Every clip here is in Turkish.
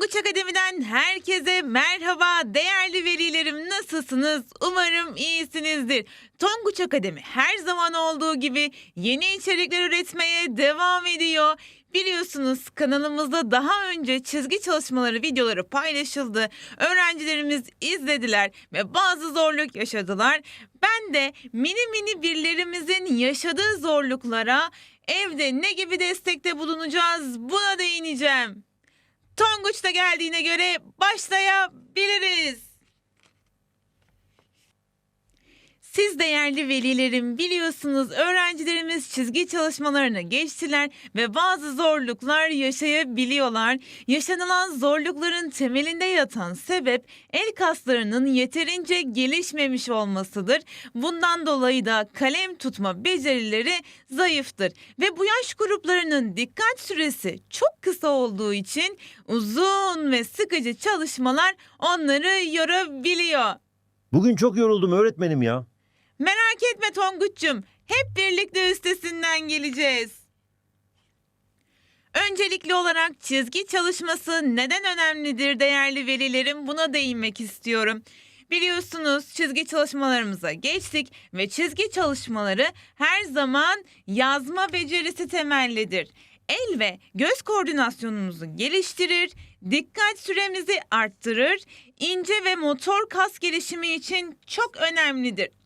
Tonguç Akademi'den herkese merhaba. Değerli velilerim nasılsınız? Umarım iyisinizdir. Tonguç Akademi her zaman olduğu gibi yeni içerikler üretmeye devam ediyor. Biliyorsunuz kanalımızda daha önce çizgi çalışmaları videoları paylaşıldı. Öğrencilerimiz izlediler ve bazı zorluk yaşadılar. Ben de mini mini birlerimizin yaşadığı zorluklara evde ne gibi destekte bulunacağız buna değineceğim. Tonguç da geldiğine göre başlayabiliriz. Siz değerli velilerim biliyorsunuz öğrencilerimiz çizgi çalışmalarına geçtiler ve bazı zorluklar yaşayabiliyorlar. Yaşanılan zorlukların temelinde yatan sebep el kaslarının yeterince gelişmemiş olmasıdır. Bundan dolayı da kalem tutma becerileri zayıftır ve bu yaş gruplarının dikkat süresi çok kısa olduğu için uzun ve sıkıcı çalışmalar onları yorabiliyor. Bugün çok yoruldum öğretmenim ya. Merak etme Tonguç'cum. Hep birlikte üstesinden geleceğiz. Öncelikli olarak çizgi çalışması neden önemlidir değerli velilerim buna değinmek istiyorum. Biliyorsunuz çizgi çalışmalarımıza geçtik ve çizgi çalışmaları her zaman yazma becerisi temellidir. El ve göz koordinasyonumuzu geliştirir, dikkat süremizi arttırır, ince ve motor kas gelişimi için çok önemlidir.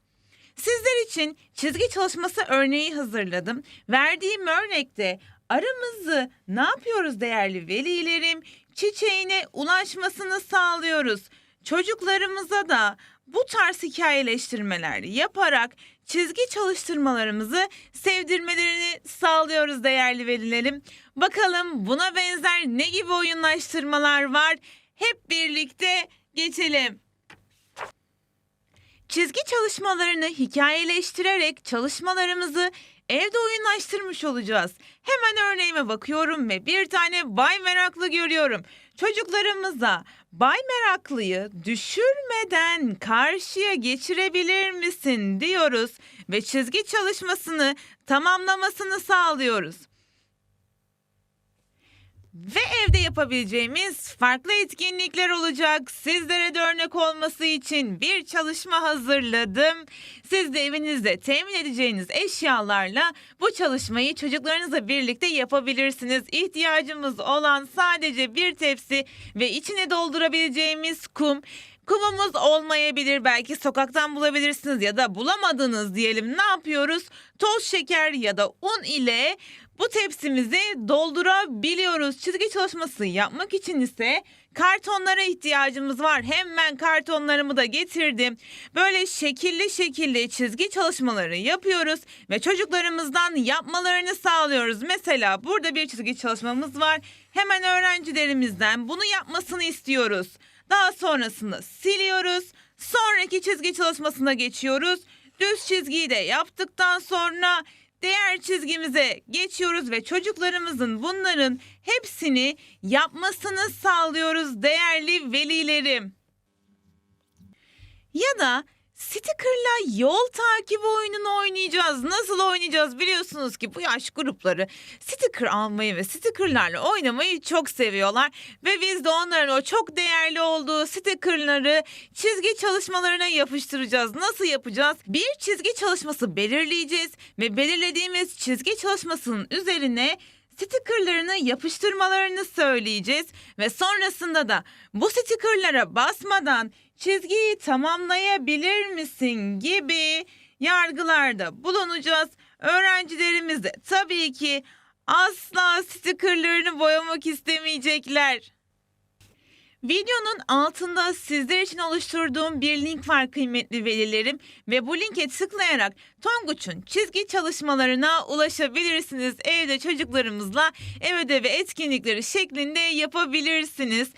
Sizler için çizgi çalışması örneği hazırladım. Verdiğim örnekte aramızı ne yapıyoruz değerli velilerim? Çiçeğine ulaşmasını sağlıyoruz. Çocuklarımıza da bu tarz hikayeleştirmeler yaparak çizgi çalıştırmalarımızı sevdirmelerini sağlıyoruz değerli velilerim. Bakalım buna benzer ne gibi oyunlaştırmalar var? Hep birlikte geçelim. Çizgi çalışmalarını hikayeleştirerek çalışmalarımızı evde oyunlaştırmış olacağız. Hemen örneğime bakıyorum ve bir tane Bay Meraklı görüyorum. Çocuklarımıza Bay Meraklı'yı düşürmeden karşıya geçirebilir misin diyoruz ve çizgi çalışmasını tamamlamasını sağlıyoruz. Ve evde yapabileceğimiz farklı etkinlikler olacak. Sizlere de örnek olması için bir çalışma hazırladım. Siz de evinizde temin edeceğiniz eşyalarla bu çalışmayı çocuklarınızla birlikte yapabilirsiniz. İhtiyacımız olan sadece bir tepsi ve içine doldurabileceğimiz kum. Kumumuz olmayabilir belki sokaktan bulabilirsiniz ya da bulamadınız diyelim ne yapıyoruz? Toz şeker ya da un ile bu tepsimizi doldurabiliyoruz. Çizgi çalışması yapmak için ise kartonlara ihtiyacımız var. Hemen kartonlarımı da getirdim. Böyle şekilli şekilli çizgi çalışmaları yapıyoruz ve çocuklarımızdan yapmalarını sağlıyoruz. Mesela burada bir çizgi çalışmamız var. Hemen öğrencilerimizden bunu yapmasını istiyoruz. Daha sonrasında siliyoruz. Sonraki çizgi çalışmasına geçiyoruz. Düz çizgiyi de yaptıktan sonra diğer çizgimize geçiyoruz ve çocuklarımızın bunların hepsini yapmasını sağlıyoruz değerli velilerim. Ya da Sticker'la yol takibi oyununu oynayacağız. Nasıl oynayacağız biliyorsunuz ki bu yaş grupları sticker almayı ve stickerlarla oynamayı çok seviyorlar. Ve biz de onların o çok değerli olduğu stickerları çizgi çalışmalarına yapıştıracağız. Nasıl yapacağız? Bir çizgi çalışması belirleyeceğiz ve belirlediğimiz çizgi çalışmasının üzerine stickerlarını yapıştırmalarını söyleyeceğiz ve sonrasında da bu stickerlara basmadan çizgiyi tamamlayabilir misin gibi yargılarda bulunacağız. Öğrencilerimiz de tabii ki asla stickerlarını boyamak istemeyecekler. Videonun altında sizler için oluşturduğum bir link var kıymetli velilerim ve bu linke tıklayarak Tonguç'un çizgi çalışmalarına ulaşabilirsiniz. Evde çocuklarımızla ev ödevi etkinlikleri şeklinde yapabilirsiniz.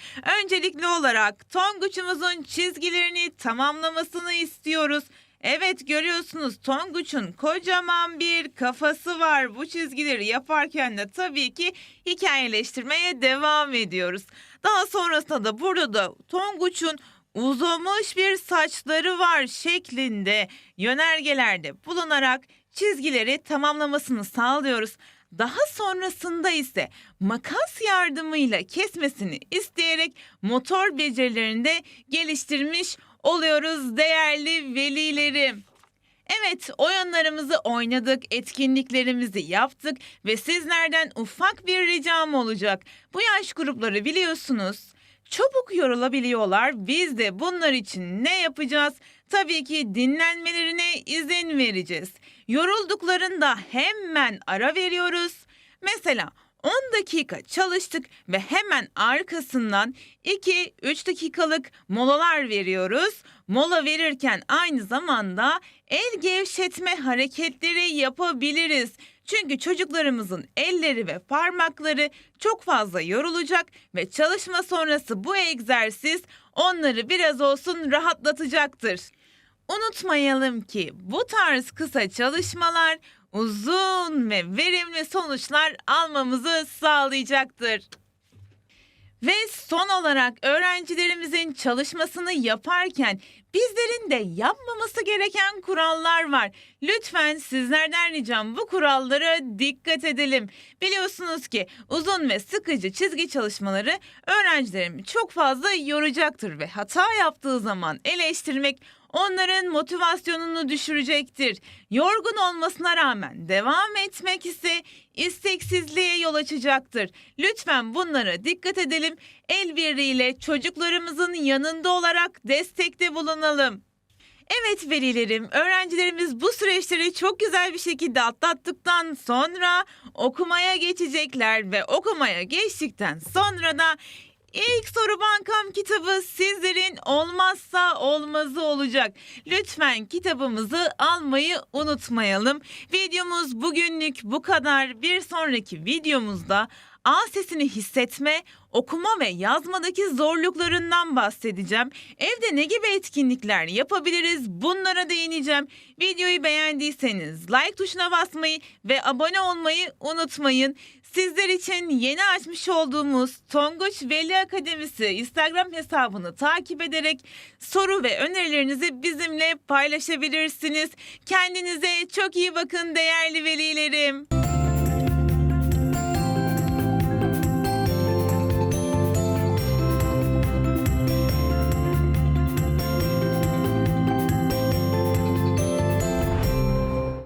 Öncelikli olarak Tonguç'umuzun çizgilerini tamamlamasını istiyoruz. Evet görüyorsunuz Tonguç'un kocaman bir kafası var. Bu çizgileri yaparken de tabii ki hikayeleştirmeye devam ediyoruz. Daha sonrasında da burada da Tonguç'un uzamış bir saçları var şeklinde yönergelerde bulunarak çizgileri tamamlamasını sağlıyoruz. Daha sonrasında ise makas yardımıyla kesmesini isteyerek motor becerilerini de geliştirmiş oluyoruz değerli velilerim. Evet, oyunlarımızı oynadık, etkinliklerimizi yaptık ve sizlerden ufak bir ricam olacak. Bu yaş grupları biliyorsunuz çabuk yorulabiliyorlar. Biz de bunlar için ne yapacağız? Tabii ki dinlenmelerine izin vereceğiz. Yorulduklarında hemen ara veriyoruz. Mesela 10 dakika çalıştık ve hemen arkasından 2-3 dakikalık molalar veriyoruz. Mola verirken aynı zamanda el gevşetme hareketleri yapabiliriz. Çünkü çocuklarımızın elleri ve parmakları çok fazla yorulacak ve çalışma sonrası bu egzersiz onları biraz olsun rahatlatacaktır. Unutmayalım ki bu tarz kısa çalışmalar uzun ve verimli sonuçlar almamızı sağlayacaktır. Ve son olarak öğrencilerimizin çalışmasını yaparken bizlerin de yapmaması gereken kurallar var. Lütfen sizlerden ricam bu kurallara dikkat edelim. Biliyorsunuz ki uzun ve sıkıcı çizgi çalışmaları öğrencilerimi çok fazla yoracaktır ve hata yaptığı zaman eleştirmek onların motivasyonunu düşürecektir. Yorgun olmasına rağmen devam etmek ise isteksizliğe yol açacaktır. Lütfen bunlara dikkat edelim. El birliğiyle çocuklarımızın yanında olarak destekte bulunalım. Evet velilerim, öğrencilerimiz bu süreçleri çok güzel bir şekilde atlattıktan sonra okumaya geçecekler ve okumaya geçtikten sonra da İlk soru bankam kitabı sizlerin olmazsa olmazı olacak. Lütfen kitabımızı almayı unutmayalım. Videomuz bugünlük bu kadar. Bir sonraki videomuzda A sesini hissetme, okuma ve yazmadaki zorluklarından bahsedeceğim. Evde ne gibi etkinlikler yapabiliriz bunlara değineceğim. Videoyu beğendiyseniz like tuşuna basmayı ve abone olmayı unutmayın. Sizler için yeni açmış olduğumuz Tonguç Veli Akademisi Instagram hesabını takip ederek soru ve önerilerinizi bizimle paylaşabilirsiniz. Kendinize çok iyi bakın değerli velilerim.